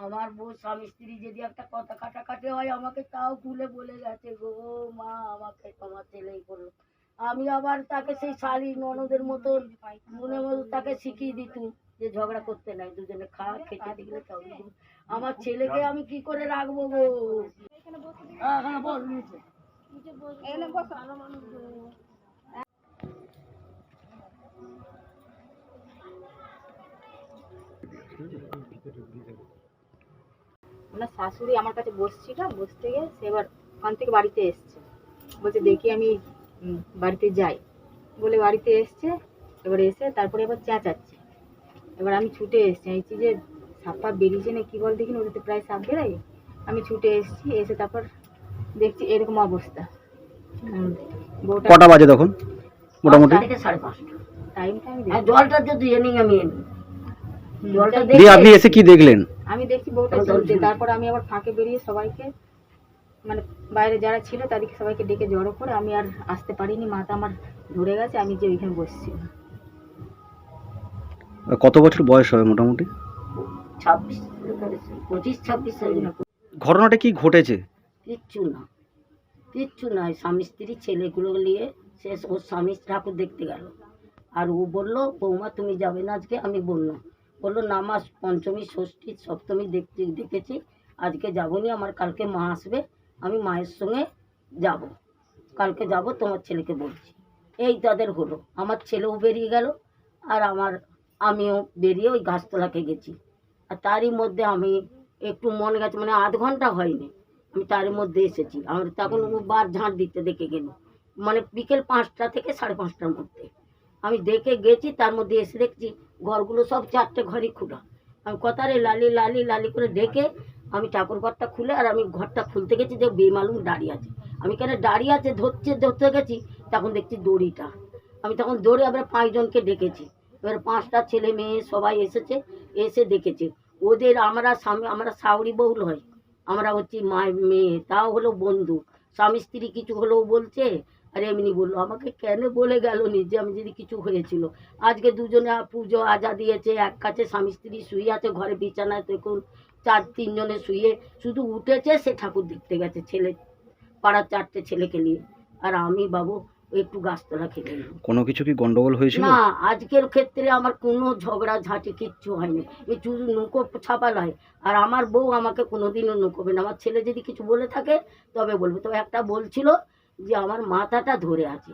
আমার বউ স্বামী স্ত্রী যদি একটা কথা কাটাকাটি হয় আমাকে তাও খুলে বলে গেছে গো মা আমাকে তোমার ছেলেই করল আমি আবার তাকে সেই শালি ননদের মতন মনে মতো তাকে শিখিয়ে দিতুম যে ঝগড়া করতে নাই দুজনে খা খেতে দিলে তাও আমার ছেলেকে আমি কি করে রাখব গো? হ্যাঁ, এখানে বল নিচে। ওনার শাশুড়ি আমার কাছে বসছিল বসতে গিয়ে সে এবার ওখান থেকে বাড়িতে এসছে। বলছে দেখি আমি বাড়িতে যাই। বলে বাড়িতে এসছে এবার এসে তারপরে এবার চেঁচাচ্ছে। এবার আমি ছুটে এসছি। এই যে সাপ ফাপ বেরিয়েছে না কি বল দেখিনি ওদের প্রায় সাপ বেরোয়? আমি ছুটে এসছি এসে তারপর দেখছি এরকম অবস্থা। কটা বাজে তখন? মোটামুটি? সাড়ে পাঁচটা। টাইমটা আমি জলটা যদি এনে আমি। এনে দিয়ে দেখে আপনি এসে কি দেখলেন? আমি দেখছি বউটা জ্বলছে। তারপর আমি আবার ফাঁকে বেরিয়ে সবাইকে মানে বাইরে যারা ছিল তাদেরকে সবাইকে ডেকে জড়ো করে আমি আর আসতে পারিনি মাথা আমার ধরে গেছে আমি যে ওইখানে বসছি। কত বছর বয়স হবে মোটামুটি? ছাব্বিশ পঁচিশ ছাব্বিশ ঘটনাটা কি ঘটেছে? কিচ্ছু না কিচ্ছু নয় স্বামী স্ত্রী ছেলেগুলো নিয়ে সে ওর স্বামী ঠাকুর দেখতে গেল। আর ও বলল বৌমা তুমি যাবে না আজকে? আমি বললাম বলল, না মা, পঞ্চমী, ষষ্ঠী সপ্তমী দেখতে, দেখেছি। আজকে যাব নি আমার কালকে মা আসবে। আমি মায়ের সঙ্গে যাব। কালকে যাব, তোমার ছেলেকে বলছি। এই তাদের হলো। আমার ছেলেও বেরিয়ে গেল, আর আমার আমিও বেরিয়ে ওই গাছতলাকে গেছি। আর তারই মধ্যে আমি একটু মনে গেছে মানে আধ ঘণ্টা হয়নি, আমি তার মধ্যে এসেছি। আমার তখন বার ঝাঁট দিতে দেখে গেল মানে বিকেল পাঁচটা থেকে সাড়ে পাঁচটার মধ্যে। আমি দেখে গেছি, তার মধ্যে এসে দেখছি ঘরগুলো সব চারটে ঘরই খোলা। আমি কথারে লালি লালি লালি করে ডেকে আমি ঠাকুর ঘরটা খুলে আর আমি ঘরটা খুলতে গেছি যে বেমালুম দাঁড়িয়ে আছে। আমি কেন দাঁড়িয়ে আছে, ধরছে, ধরতে গেছি, তখন দেখছি দড়িটা। আমি তখন দৌড়ে আবার পাঁচজনকে ডেকেছি। এবার পাঁচটা ছেলে মেয়ে সবাই এসেছে, এসে দেখেছে। ওদের আমরা স্বামী, আমরা সাউরি বহুল হয় আমরা হচ্ছি মায়ের মেয়ে, তাও হলো বন্ধু। স্বামী স্ত্রী কিছু হলেও বলছে আর এমনি বলল আমাকে কেন বলে গেল নি যে আমি যদি কিছু হয়েছিল। আজকে দুজনে পুজো আজা দিয়েছে এক কাছে স্বামী স্ত্রী শুয়ে আছে ঘরে বিছানায় দেখুন চার তিনজনে শুয়ে। শুধু উঠেছে সে ঠাকুর দেখতে গেছে ছেলে পাড়ার চারটে ছেলেকে নিয়ে। আর আমি বাবু একটু গাছতলা গেলাম। কোনো কিছু কি গন্ডগোল হয়েছিল? না আজকের ক্ষেত্রে আমার কোনো ঝগড়া ঝাঁটি কিচ্ছু হয়নি। এই শুধু নৌকো ছাপাল হয়। আর আমার বউ আমাকে কোনোদিনও নৌকোবে না আমার ছেলে যদি কিছু বলে থাকে তবে বলবে। তবে একটা বলছিল যে আমার মাথাটা ধরে আছে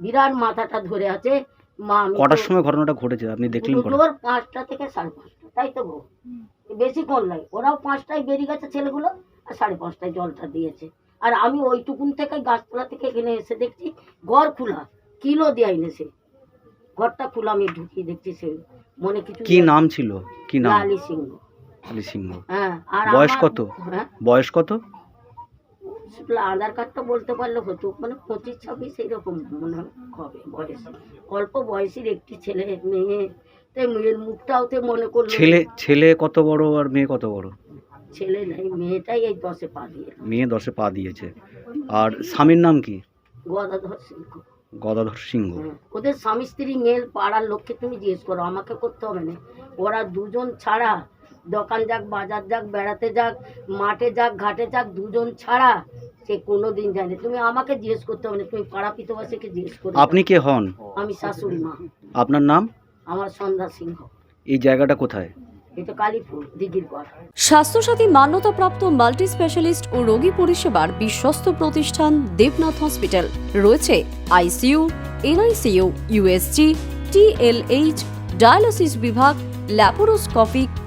বিরাট মাথাটা ধরে আছে মা আমি কটার সময় ঘটনাটা ঘটেছে? আপনি দেখলেন দুটোর পাঁচটা থেকে সাড়ে পাঁচটা তাই তো বউ? বেশিক্ষণ নয় ওরাও পাঁচটায় বেরিয়ে গেছে ছেলেগুলো আর সাড়ে পাঁচটায় জলটা দিয়েছে। আর আমি ওইটুকুন থেকে গাছতলা থেকে এখানে এসে দেখছি ঘর খোলা কিলো দেয় সে। ঘরটা খোলা আমি ঢুকিয়ে দেখছি সে মনে কিছু কি নাম ছিল? কি নাম? লালি সিংহ। আলী সিংহ। হ্যাঁ আর বয়স কত? হ্যাঁ? বয়স কত? শুধু আধার কার্ডটা বলতে পারলে হতো মানে পঁচিশ ছাব্বিশ এইরকম মনে হবে বয়স। অল্প বয়সের একটি ছেলে মেয়ে তাই মেয়ের মুখটাও তো মনে করল ছেলে ছেলে কত বড় আর মেয়ে কত বড়? ছেলে নাই মেয়েটাই এই দশে পা দিয়ে মেয়ে দশে পা দিয়েছে। আর স্বামীর নাম কি? গদাধর সিংহ। গদাধর সিংহ। হ্যাঁ। ওদের স্বামী স্ত্রী মেল পাড়ার লোককে তুমি জিজ্ঞেস করো আমাকে করতে হবে না। ওরা দুজন ছাড়া দোকান যাক বাজার যাক বেড়াতে যাক মাঠে যাক ঘাটে যাক দুজন ছাড়া সে কোনো দিন জানে তুমি আমাকে জিজ্ঞেস করতে হবে না তুমি পাড়া পিতবাসীকে জিজ্ঞেস করো। আপনি কে হন? আমি শাশুড়ি মা। আপনার নাম? আমার সন্ধ্যা সিংহ। এই জায়গাটা কোথায়? এটা কালীপুর দিঘির পর স্বাস্থ্যসাথী মান্যতাপ্রাপ্ত মাল্টি স্পেশালিস্ট ও রোগী পরিষেবার বিশ্বস্ত প্রতিষ্ঠান দেবনাথ হসপিটাল। রয়েছে ICU NICU USG TLH dialysis বিভাগ ল্যাপারোস্কোপিক